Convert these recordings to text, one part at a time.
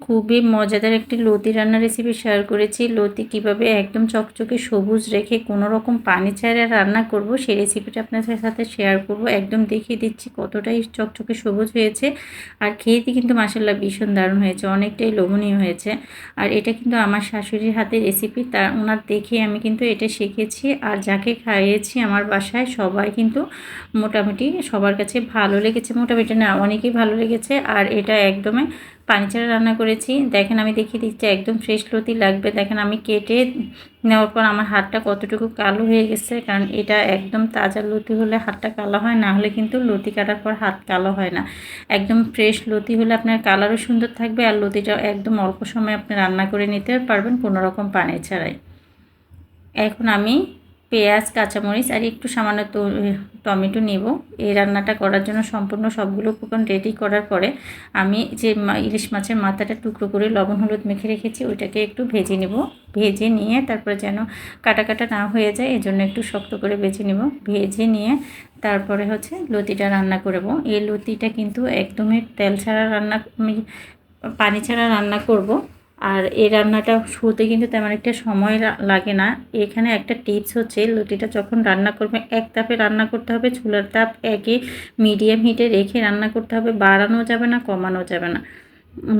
খুবই মজাদার একটি লতি রান্নার রেসিপি শেয়ার করেছি। লতি কীভাবে একদম চকচকে সবুজ রেখে কোনো রকম পানি ছাড়া রান্না করব, সেই রেসিপিটা আপনাদের সাথে শেয়ার করব। একদম দেখিয়ে দিচ্ছি কতটাই চকচকে সবুজ হয়েছে। আর খেয়েতে কিন্তু মাসাল্লাহ ভীষণ দারুণ হয়েছে, অনেকটাই লোভনীয় হয়েছে। আর এটা কিন্তু আমার শাশুড়ির হাতের রেসিপি তার ওনার দেখে আমি কিন্তু এটা শিখেছি। আর যাকে খাইয়েছি আমার বাসায়, সবাই কিন্তু মোটামুটি সবার কাছে ভালো লেগেছে। মোটামুটি না, অনেকেই ভালো লেগেছে। আর এটা একদমই পানি ছাড়া রান্না করেছি। দেখেন আমি দেখিয়ে দিচ্ছি, একদম ফ্রেশ লতি লাগবে। দেখেন আমি কেটে নেওয়ার পর আমার হাতটা কতটুকু কালো হয়ে গেছে, কারণ এটা একদম তাজা লতি হলে হাতটা কালো হয়, না হলে কিন্তু লতি কাটার পর হাত কালো হয় না। একদম ফ্রেশ লতি হলে আপনার কালারও সুন্দর থাকবে আর লতিটাও একদম অল্প সময় আপনি রান্না করে নিতে পারবেন কোনো রকম পানি ছাড়াই। এখন আমি পেঁয়াজ, কাঁচামরিচ আর একটু সামান্য টমেটো নেব। এই রান্নাটা করার জন্য সম্পূর্ণ সবগুলো উপকরণ রেডি করার পরে আমি যে ইলিশ মাছের মাথাটা টুকরো করে লবণ, হলুদ মেখে রেখেছি, ওইটাকে একটু ভেজে নেব। ভেজে নিয়ে তারপরে যেন কাটা কাটা না হয়ে যায়, এজন্য একটু শক্ত করে ভেজে নেব। ভেজে নিয়ে তারপরে হচ্ছে লতিটা রান্না করব এই লতিটা কিন্তু একদমই তেল ছাড়া রান্না পানি ছাড়া রান্না করব। আর এই রান্নাটা শুরুতে কিন্তু তেমন একটা সময় লাগে না। এখানে একটা টিপস হচ্ছে লুটিটা যখন রান্না করবে, এক তাপে রান্না করতে হবে, চুলার তাপ একে মিডিয়াম হিটে রেখে রান্না করতে হবে, বাড়ানো যাবে না, কমানো যাবে না।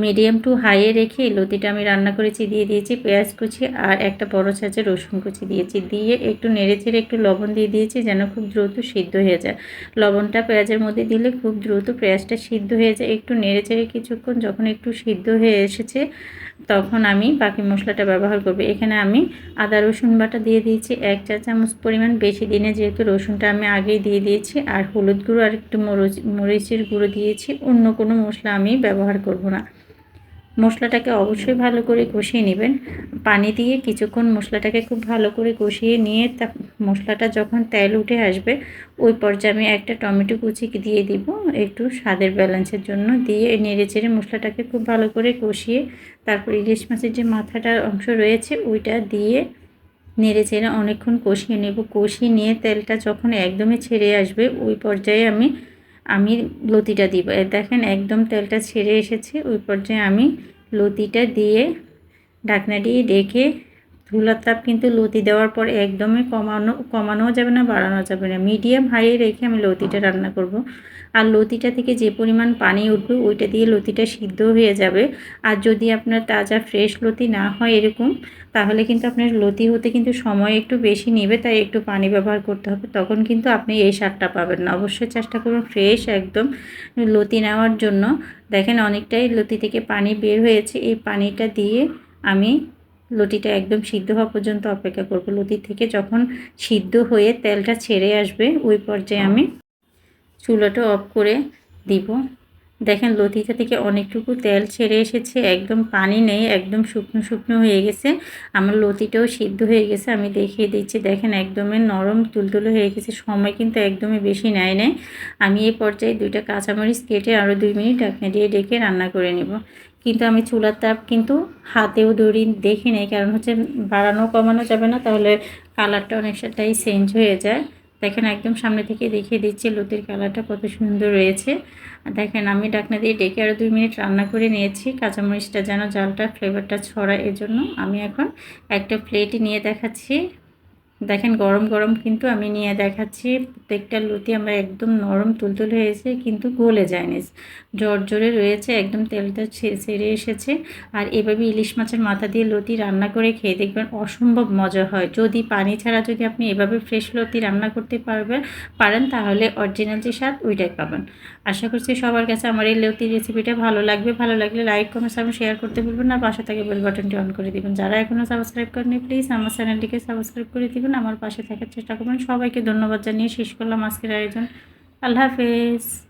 মিডিয়াম টু হাইয়ে রেখে লতিটা আমি রান্না করেছি, দিয়ে দিয়েছি পেঁয়াজ কুচি আর একটা বড় সাইজের রসুন কুচি দিয়েছি। দিয়ে একটু নেড়ে চেড়ে একটু লবণ দিয়ে দিয়েছি যেন খুব দ্রুত সিদ্ধ হয়ে যায়। লবণটা পেঁয়াজের মধ্যে দিলে খুব দ্রুত পেঁয়াজটা সিদ্ধ হয়ে যায়। একটু নেড়ে চেড়ে কিছুক্ষণ যখন একটু সিদ্ধ হয়ে এসেছে তখন আমি বাকি মশলাটা ব্যবহার করব। এখানে আমি আদা, রসুন বাটা দিয়ে দিয়েছি, এক চা চামচ পরিমাণ বেশি দিনে যেহেতু রসুনটা আমি আগেই দিয়ে দিয়েছি, আর হলুদ গুঁড়ো আর একটু মরিচের গুঁড়ো দিয়েছি, অন্য কোনো মশলা আমি ব্যবহার করব না। মশলাটাকে অবশ্যই ভালো করে কষিয়ে নেবেন। পানি দিয়ে কিছুক্ষণ মশলাটাকে খুব ভালো করে কষিয়ে নিয়ে তা মশলাটা যখন তেল উঠে আসবে, ওই পর্যায়ে আমি একটা টমেটো কুচি দিয়ে দিব। একটু স্বাদের ব্যালেন্সের জন্য দিয়ে নেড়ে চেড়ে মশলাটাকে খুব ভালো করে কষিয়ে তারপর ইলিশ মাছের যে মাথাটার অংশ রয়েছে, ওইটা দিয়ে নেড়ে চেড়ে অনেকক্ষণ কষিয়ে নেব। কষিয়ে নিয়ে তেলটা যখন একদমই ছেড়ে আসবে, ওই পর্যায়ে আমি আমি লতিটা দিব। দেখেন একদম তেলটা ছেড়ে এসেছে, ওই পর্যায়ে আমি লতিটা দিয়ে ঢাকনা দিয়ে ডেকে ধুলার তাপ কিন্তু লতি দেওয়ার পর একদমই কমানো, কমানোও যাবে না, বাড়ানো যাবে না। মিডিয়াম হাইয়ে রেখে আমি লতিটা রান্না করব। আর লতিটা থেকে যে পরিমাণ পানি উঠবে, ওইটা দিয়ে লতিটা সিদ্ধ হয়ে যাবে। আর যদি আপনার তাজা ফ্রেশ লতি না হয় এরকম, তাহলে কিন্তু আপনার লতি হতে কিন্তু সময় একটু বেশি নেবে, তাই একটু পানি ব্যবহার করতে হবে। তখন কিন্তু আপনি এই স্বাদটা পাবেন না। অবশ্যই চেষ্টা করুন ফ্রেশ একদম লতি নেওয়ার জন্য। দেখেন অনেকটাই লতি থেকে পানি বের হয়েছে। এই পানিটা দিয়ে আমি লতিটা একদম সিদ্ধ হওয়া পর্যন্ত অপেক্ষা করব। লতি থেকে যখন সিদ্ধ হয়ে তেলটা ছেড়ে আসবে ওই পর্যায়ে আমি চুলাটা অফ করে দিব। দেখেন, লতিটা থেকে অনেকটুকু তেল ছেড়ে এসেছে, একদম পানি নেই, একদম শুকনো শুকনো হয়ে গেছে। আমার লতিটাও সিদ্ধ হয়ে গেছে, আমি দেখিয়ে দিচ্ছি। দেখেন, একদমই নরম, তুলতুলো হয়ে গেছে, সময় কিন্তু একদমই বেশি নেয় নেয় আমি এই পর্যায়ে দুইটা কাঁচামরিচ কেটে আরও দুই মিনিট ঢাকনা দিয়ে ডেকে রান্না করে নেব। কিন্তু আমি চুলার তাপ কিন্তু হাতেও দড়ি দেখি নেই, কারণ হচ্ছে বাড়ানো কমানো যাবে না, তাহলে কালারটা অনেক অনেকটাই চেঞ্জ হয়ে যায়। দেখেন একদম সামনে থেকে দেখিয়ে দিচ্ছে লতির কালারটা কত সুন্দর রয়েছে। দেখেন আমি ডাকনা দিয়ে ডেকে আরও দুই মিনিট রান্না করে নিয়েছি। কাঁচামরিচটা যেন জালটা ফ্লেভারটা ছড়ায় এজন্য আমি এখন একটা প্লেটে নিয়ে দেখাচ্ছি। দেখেন গরম গরম কিন্তু আমি নিয়ে দেখাচ্ছি। প্রত্যেকটা লুতি আমরা একদম নরম, তুলতুল হয়েছে, কিন্তু গলে যায়নি। জোরে রয়েছে, একদম তেলটা ছেড়ে এসেছে। আর এভাবে ইলিশ মাছের মাথা দিয়ে লতি রান্না করে খেয়ে দেখবেন অসম্ভব মজা হয়। যদি পানি ছাড়া যদি আপনি এভাবে ফ্রেশ লতি রান্না করতে পারবেন পারেন, তাহলে অরিজিনাল যে স্বাদ, ওইটাই পাবেন। আশা করছি সবার কাছে আমার এই লতির রেসিপিটা ভালো লাগবে। ভালো লাগলে লাইক কমেন্ট আমি শেয়ার করতে বলবেন না। পাশে থেকে বেল বাটনটি অন করে দেবেন। যারা এখনও সাবস্ক্রাইব করেনি প্লিজ আমার চ্যানেলটিকে সাবস্ক্রাইব করে দেবেন। আমার পাশে থাকার চেষ্টা করবেন। সবাইকে ধন্যবাদ জানিয়ে শেষ করলাম আজকের আয়োজন। আল্লাহ হাফেজ।